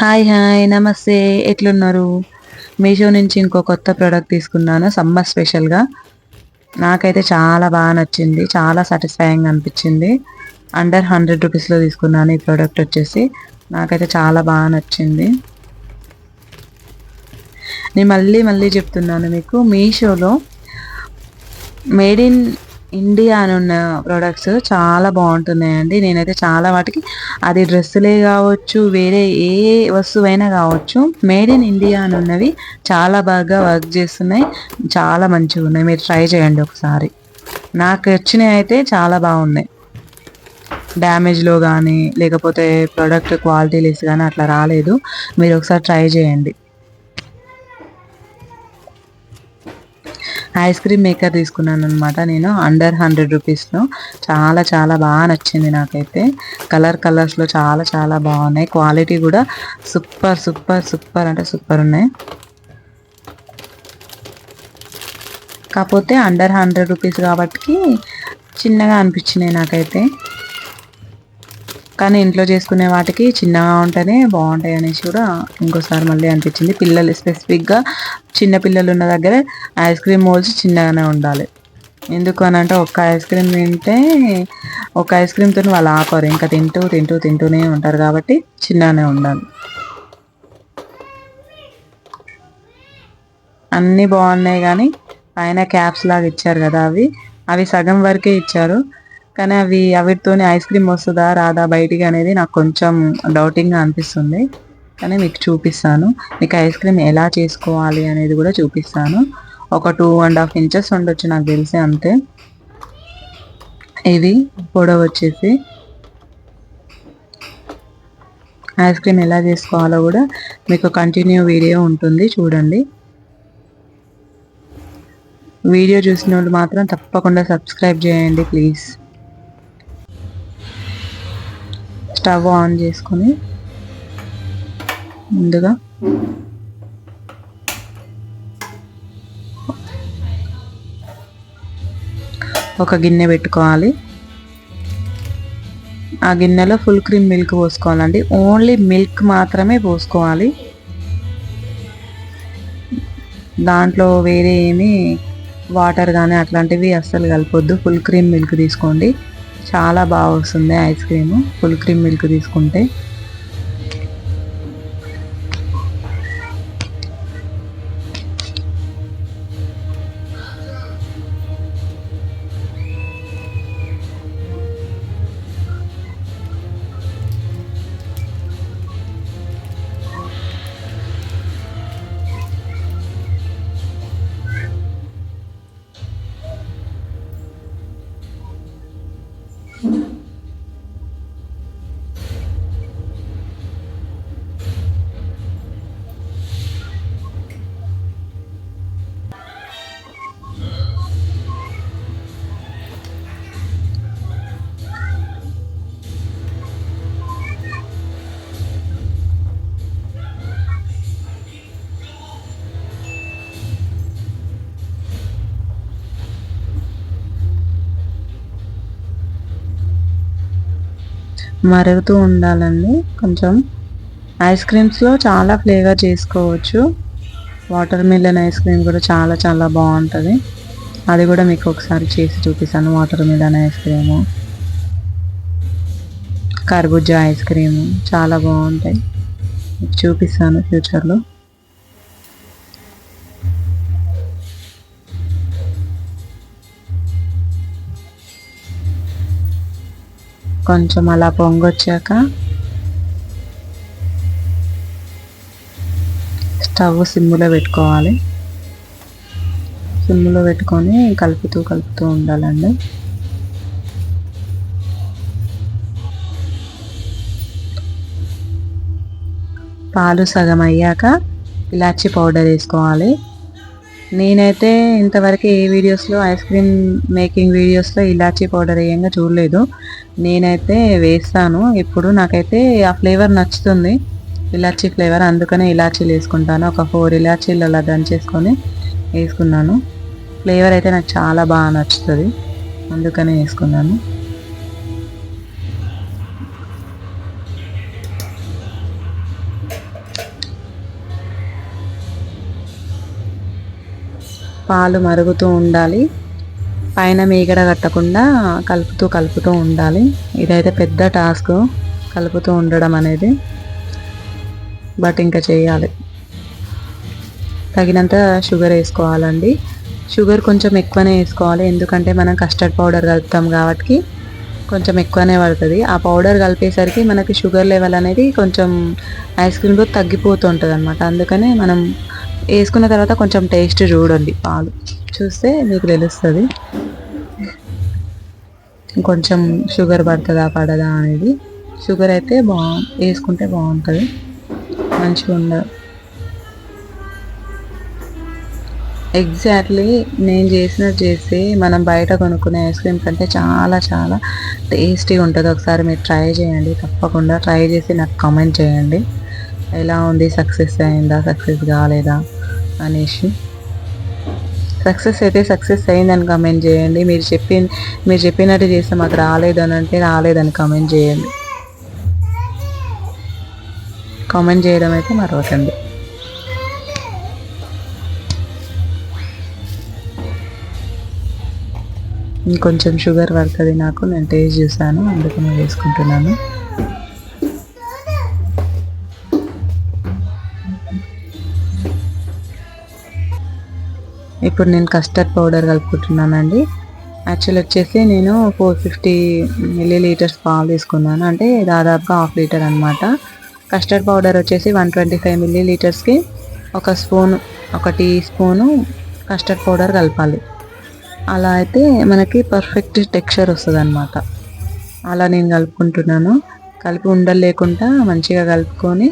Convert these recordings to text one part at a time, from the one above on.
Hi hi నమస్తే. ఎట్లున్నారు? మీషో నుంచి ఇంకో కొత్త ప్రోడక్ట్ తీసుకున్నాను సమ్మర్ స్పెషల్గా నాకైతే చాలా బాగా నచ్చింది చాలా సాటిస్ఫైయింగ్ అనిపించింది. అండర్ హండ్రెడ్ రూపీస్లో తీసుకున్నాను ఈ ప్రోడక్ట్ వచ్చేసి. నాకైతే చాలా బాగా నచ్చింది. నేను మళ్ళీ మళ్ళీ చెప్తున్నాను మీకు మీషోలో మేడ్ ఇన్ ఇండియా అని ఉన్న ప్రొడక్ట్స్ చాలా బాగుంటున్నాయండి. నేనైతే చాలా వాటికి అది డ్రెస్సులే కావచ్చు వేరే ఏ వస్తువైనా కావచ్చు మేడ్ ఇన్ ఇండియా అని ఉన్నవి చాలా బాగా వర్క్ చేస్తున్నాయి. చాలా మంచిగా ఉన్నాయి. మీరు ట్రై చేయండి ఒకసారి. నాకు వచ్చినవి అయితే చాలా బాగున్నాయి. డ్యామేజ్లో కానీ లేకపోతే ప్రోడక్ట్ క్వాలిటీ లెస్ కానీ అట్లా రాలేదు. మీరు ఒకసారి ట్రై చేయండి. ఐస్ క్రీమ్ మేకర్ తీసుకున్నాను అనమాట నేను అండర్ హండ్రెడ్ రూపీస్లో చాలా చాలా బాగా నచ్చింది నాకైతే. కలర్ కలర్స్లో చాలా చాలా బాగున్నాయి. క్వాలిటీ కూడా సూపర్ సూపర్ సూపర్ అంటే సూపర్ ఉన్నాయి. కాకపోతే అండర్ హండ్రెడ్ రూపీస్ కాబట్టి చిన్నగా అనిపించినాయి నాకైతే. కానీ ఇంట్లో చేసుకునే వాటికి చిన్నగా ఉంటేనే బాగుంటాయి అనేసి కూడా ఇంకోసారి మళ్ళీ అనిపించింది. పిల్లలు స్పెసిఫిక్గా చిన్న పిల్లలు ఉన్న దగ్గర ఐస్ క్రీమ్ మోల్స్ చిన్నగానే ఉండాలి. ఎందుకు అని అంటే ఒక్క ఐస్ క్రీమ్ తింటే ఒక ఐస్ క్రీమ్తో వాళ్ళు ఆపరు. ఇంకా తింటూ తింటూ తింటూనే ఉంటారు కాబట్టి చిన్నగానే ఉండాలి. అన్నీ బాగున్నాయి కానీ పైన క్యాప్స్ లాగా ఇచ్చారు కదా అవి. అవి సగం వరకే ఇచ్చారు. కానీ అవి అవిటితోనే ఐస్ క్రీమ్ వస్తుందా రాదా బయటికి అనేది నాకు కొంచెం డౌటింగ్గా అనిపిస్తుంది. కానీ మీకు చూపిస్తాను. మీకు ఐస్ క్రీమ్ ఎలా చేసుకోవాలి అనేది కూడా చూపిస్తాను. ఒక టూ అండ్ హాఫ్ ఇంచెస్ ఉండొచ్చు నాకు తెలిసి అంతే. ఇది పొడవు వచ్చేసి ఐస్ క్రీమ్ ఎలా చేసుకోవాలో కూడా మీకు కంటిన్యూ వీడియో ఉంటుంది. చూడండి. వీడియో చూసిన వాళ్ళు మాత్రం తప్పకుండా సబ్స్క్రైబ్ చేయండి ప్లీజ్ స్టవ్ ఆన్ చేసుకొని ముందుగా ఒక గిన్నె పెట్టుకోవాలి. ఆ గిన్నెలో ఫుల్ క్రీమ్ మిల్క్ పోసుకోవాలండి. ఓన్లీ మిల్క్ మాత్రమే పోసుకోవాలి. దాంట్లో వేరే ఏమీ వాటర్ కానీ అట్లాంటివి అస్సలు కలపొద్దు. ఫుల్ క్రీమ్ మిల్క్ తీసుకోండి. చాలా బాగా వస్తుంది ice cream. Full cream milk తీసుకుంటే. మరుగుతూ ఉండాలండి. కొంచెం ఐస్ క్రీమ్స్లో చాలా ఫ్లేవర్ చేసుకోవచ్చు. వాటర్ మిలన్ ఐస్ క్రీమ్ కూడా చాలా చాలా బాగుంటుంది. అది కూడా మీకు ఒకసారి చేసి చూపిస్తాను. వాటర్ మిలన్ ఐస్ క్రీము కర్బూజా ఐస్ క్రీము చాలా బాగుంటాయి. చూపిస్తాను ఫ్యూచర్లో. కొంచెం అలా పొంగొచ్చాక స్టవ్ సిమ్లో పెట్టుకోవాలి. సిమ్లో పెట్టుకొని కలుపుతూ కలుపుతూ ఉండాలండి. పాలు సగం అయ్యాక ఇలాచి పౌడర్ వేసుకోవాలి. నేనైతే ఇంతవరకు ఏ వీడియోస్లో ఐస్ క్రీమ్ మేకింగ్ వీడియోస్లో ఇలాచీ పౌడర్ వేయంగా చూడలేదు. నేనైతే వేస్తాను. ఇప్పుడు నాకైతే ఆ ఫ్లేవర్ నచ్చుతుంది ఇలాచీ ఫ్లేవర్ అందుకనే ఇలాచీలు వేసుకుంటాను. ఒక ఫోర్ ఇలాచీలు అలా దంచేసుకొని వేసుకున్నాను. ఫ్లేవర్ అయితే నాకు చాలా బాగా నచ్చుతుంది. అందుకనే వేసుకున్నాను. పాలు మరుగుతూ ఉండాలి. పైన మీగడ కట్టకుండా కలుపుతూ కలుపుతూ ఉండాలి. ఇదైతే పెద్ద టాస్క్ కలుపుతూ ఉండడం అనేది. బట్ ఇంకా చేయాలి. తగినంత షుగర్ వేసుకోవాలండి. షుగర్ కొంచెం ఎక్కువనే వేసుకోవాలి. ఎందుకంటే మనం కస్టర్డ్ పౌడర్ కలుపుతాం కాబట్టి కొంచెం ఎక్కువనే పడుతుంది. ఆ పౌడర్ కలిపేసరికి మనకి షుగర్ లెవెల్ అనేది కొంచెం ఐస్ క్రీమ్లో తగ్గిపోతుంటుంది అనమాట అందుకనే మనం వేసుకున్న తర్వాత కొంచెం టేస్ట్ చూడండి పాలు. చూస్తే మీకు తెలుస్తుంది. కొంచెం షుగర్ పడుతుందా పడదా అనేది. షుగర్ అయితే బా వేసుకుంటే బాగుంటుంది. మంచిగా ఉండదు ఎగ్జాక్ట్లీ నేను చేసినట్టు చేసి మనం బయట కొనుక్కునే ఐస్ క్రీమ్ కంటే చాలా చాలా టేస్టీగా ఉంటుంది. ఒకసారి మీరు ట్రై చేయండి. తప్పకుండా ట్రై చేసి నాకు కామెంట్ చేయండి. ఎలా ఉంది? సక్సెస్ అయిందా? సక్సెస్ కాలేదా? అనేసి. సక్సెస్ అయితే సక్సెస్ అయిందని కమెంట్ చేయండి. మీరు చెప్పి మీరు చెప్పినట్టు చేస్తే మాకు రాలేదు అని అంటే రాలేదని కమెంట్ చేయండి. కామెంట్ చేయడం అయితే మరొకండి ఇంకొంచెం షుగర్ పడుతుంది నాకు నేను టేస్ట్ చూసాను అందుకని వేసుకుంటున్నాను. ఇప్పుడు నేను కస్టర్డ్ పౌడర్ కలుపుకుంటున్నానండి. యాక్చువల్ వచ్చేసి నేను ఫోర్ ఫిఫ్టీ మిల్లీ లీటర్స్ పాలు తీసుకున్నాను. అంటే దాదాపుగా హాఫ్ లీటర్ అనమాట కస్టర్డ్ పౌడర్ వచ్చేసి వన్ ట్వంటీ ఫైవ్ మిల్లీ లీటర్స్కి ఒక స్పూన్ ఒక టీ స్పూను కస్టర్డ్ పౌడర్ కలపాలి. అలా అయితే మనకి పర్ఫెక్ట్ టెక్స్చర్ వస్తుంది అనమాట అలా నేను కలుపుకుంటున్నాను. కలిపి ఉండలు లేకుండా మంచిగా కలుపుకొని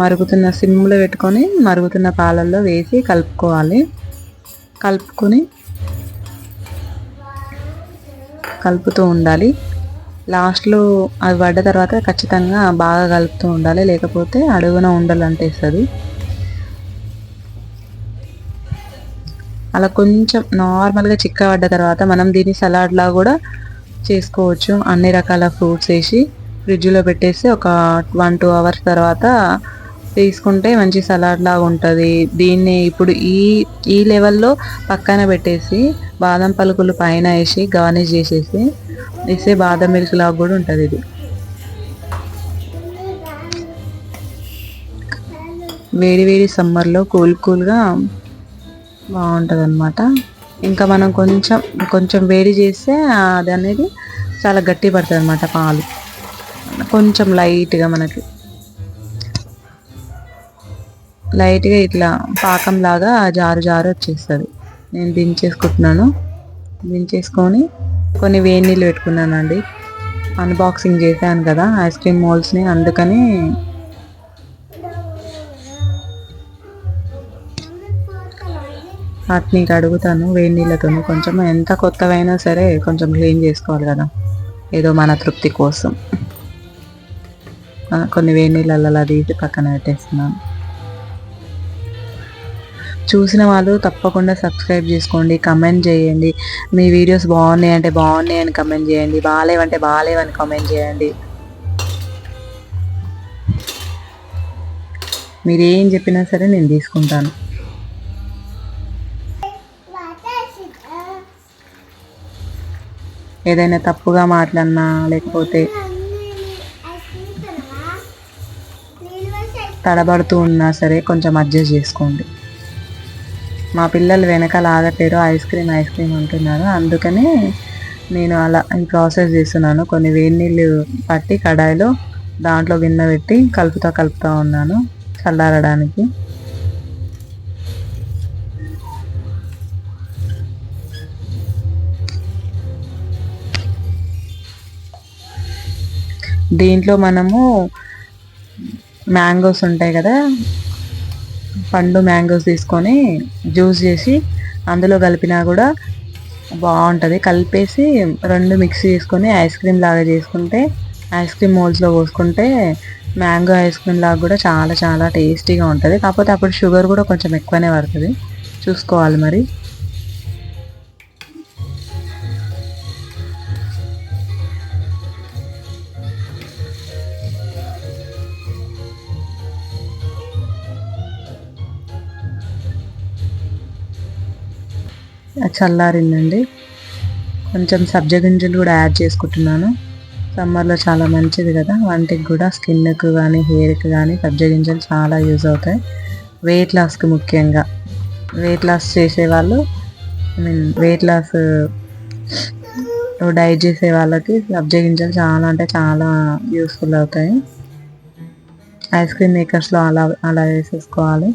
మరుగుతున్న సిమ్లో పెట్టుకొని మరుగుతున్న పాలల్లో వేసి కలుపుకోవాలి. కలుపుకొని కలుపుతూ ఉండాలి. లాస్ట్లో అది పడ్డ తర్వాత ఖచ్చితంగా బాగా కలుపుతూ ఉండాలి. లేకపోతే అడుగున ఉండాలంటేస్తుంది. అలా కొంచెం నార్మల్గా చిక్కబడ్డ తర్వాత మనం దీన్ని సలాడ్లా కూడా చేసుకోవచ్చు. అన్ని రకాల ఫ్రూట్స్ వేసి ఫ్రిడ్జ్లో పెట్టేసి ఒక వన్ టూ అవర్స్ తర్వాత తీసుకుంటే మంచి సలాడ్ లాగా ఉంటుంది. దీన్ని ఇప్పుడు ఈ ఈ లెవెల్లో పక్కన పెట్టేసి బాదం పలుకులు పైన వేసి గార్నిష్ చేసేసి వేసే బాదం మిల్క్ లాగా కూడా ఉంటుంది ఇది. వేడి వేడి సమ్మర్లో కూల్ కూల్గా బాగుంటుంది అనమాట ఇంకా మనం కొంచెం కొంచెం వేడి చేస్తే అది అనేది చాలా గట్టి పడుతుంది అనమాట పాలు. కొంచెం లైట్గా మనకి. లైట్గా ఇట్లా పాకంలాగా జారు జారు వచ్చేస్తుంది. నేను దించేసుకుంటున్నాను. దించేసుకొని కొన్ని వేడి నీళ్ళు పెట్టుకున్నానండి. అన్బాక్సింగ్ చేశాను కదా ఐస్ క్రీమ్ మోల్స్ని అందుకని వాటిని అడుగుతాను వేడి నీళ్ళతో కొంచెం ఎంత కొత్తవైనా సరే కొంచెం క్లీన్ చేసుకోవాలి కదా ఏదో మన తృప్తి కోసం. కొన్ని వేడి నీళ్ళల్లో తీసి పక్కన పెట్టేస్తున్నాను. చూసిన వాళ్ళు తప్పకుండా సబ్స్క్రైబ్ చేసుకోండి కమెంట్ చేయండి. మీ వీడియోస్ బాగున్నాయి అంటే బాగున్నాయి అని కమెంట్ చేయండి. బాగాలేవంటే బాగాలేవని కమెంట్ చేయండి. మీరు ఏం చెప్పినా సరే నేను తీసుకుంటాను. ఏదైనా తప్పుగా మాట్లాడినా లేకపోతే తడబడుతూ ఉన్నా సరే కొంచెం అడ్జస్ట్ చేసుకోండి. మా పిల్లలు వెనకాల ఆగట్లేరు ఐస్ క్రీమ్ ఐస్ క్రీమ్ అంటున్నారు. అందుకని నేను అలా ఈ ప్రాసెస్ చేస్తున్నాను. కొన్ని వేడి నీళ్ళు పట్టి కడాయిలో దాంట్లో గిన్నె పెట్టి కలుపుతా కలుపుతూ ఉన్నాను చల్లారడానికి. దీంట్లో మనము మ్యాంగోస్ ఉంటాయి కదా పండు మ్యాంగోస్ తీసుకొని జ్యూస్ చేసి అందులో కలిపినా కూడా బాగుంటుంది. కలిపేసి రెండు మిక్స్ చేసుకొని ఐస్ క్రీమ్ లాగా చేసుకుంటే ఐస్ క్రీమ్ మోల్స్లో పోసుకుంటే మ్యాంగో ఐస్ క్రీమ్ లాగా కూడా చాలా చాలా టేస్టీగా ఉంటుంది. కాకపోతే అప్పుడు షుగర్ కూడా కొంచెం ఎక్కువనే పడుతుంది. చూసుకోవాలి మరి. చల్లారిందండి. కొంచెం సబ్జ గింజలు కూడా యాడ్ చేసుకుంటున్నాను. సమ్మర్లో చాలా మంచిది కదా. వంటికి కూడా స్కిన్కు కానీ హెయిర్కి కానీ సబ్జ గింజలు చాలా యూజ్ అవుతాయి. వెయిట్ లాస్కి ముఖ్యంగా. వెయిట్ లాస్ చేసేవాళ్ళు I mean weight loss diet చేసే వాళ్ళకి సబ్జ గింజలు చాలా అంటే చాలా యూస్ఫుల్ అవుతాయి. ఐస్ క్రీమ్ మేకర్స్లో అలా అలా వేసేసుకోవాలి.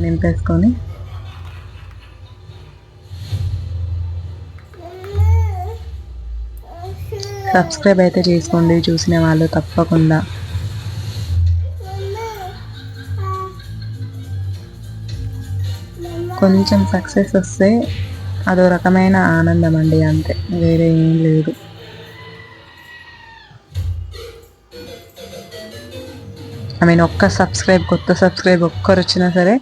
నింపేసుకొని సబ్స్క్రైబ్ అయితే చేసుకోండి. చూసిన వాళ్ళు తప్పకుండా. కొంచెం సక్సెస్ వస్తే అదో రకమైన ఆనందం అండి. అంతే. వేరే ఏం లేదు. ఐ మీన్ ఒక్క సబ్స్క్రైబ్ కొత్త సబ్స్క్రైబ్ ఒక్కరు వచ్చినా సరే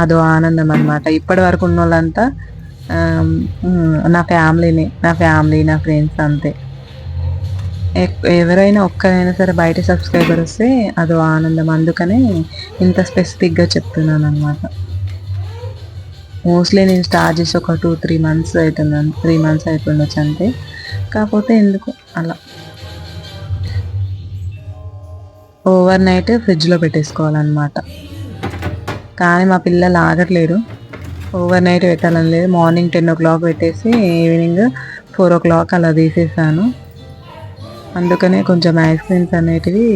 అదో ఆనందం అనమాట ఇప్పటి వరకు ఉన్న వాళ్ళంతా నా ఫ్యామిలీని నా ఫ్యామిలీ నా ఫ్రెండ్స్ అంతే. ఎవరైనా ఒక్కరైనా సరే బయట సబ్స్క్రైబర్ వస్తే అదో ఆనందం. అందుకనే ఇంత స్పెసిఫిక్గా చెప్తున్నాను అనమాట మోస్ట్లీ నేను స్టార్ట్ చేసి ఒక టూ త్రీ మంత్స్ అవుతున్నాను త్రీ మంత్స్ అయిపోయిండొచ్చు అంతే. కాకపోతే ఎందుకు అలా? ఓవర్ నైట్ ఫ్రిడ్జ్లో పెట్టేసుకోవాలన్నమాట. కానీ మా పిల్లలు ఆగట్లేరు. ఓవర్ నైట్ పెట్టాలని లేదు. మార్నింగ్ టెన్ ఓ క్లాక్ పెట్టేసి ఈవినింగ్ ఫోర్ ఓ క్లాక్ అలా తీసేసాను. అందుకనే కొంచెం యాక్సిడెంట్స్ అనేటివి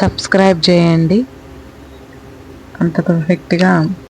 సబ్స్క్రైబ్ చేయండి. అంత పర్ఫెక్ట్గా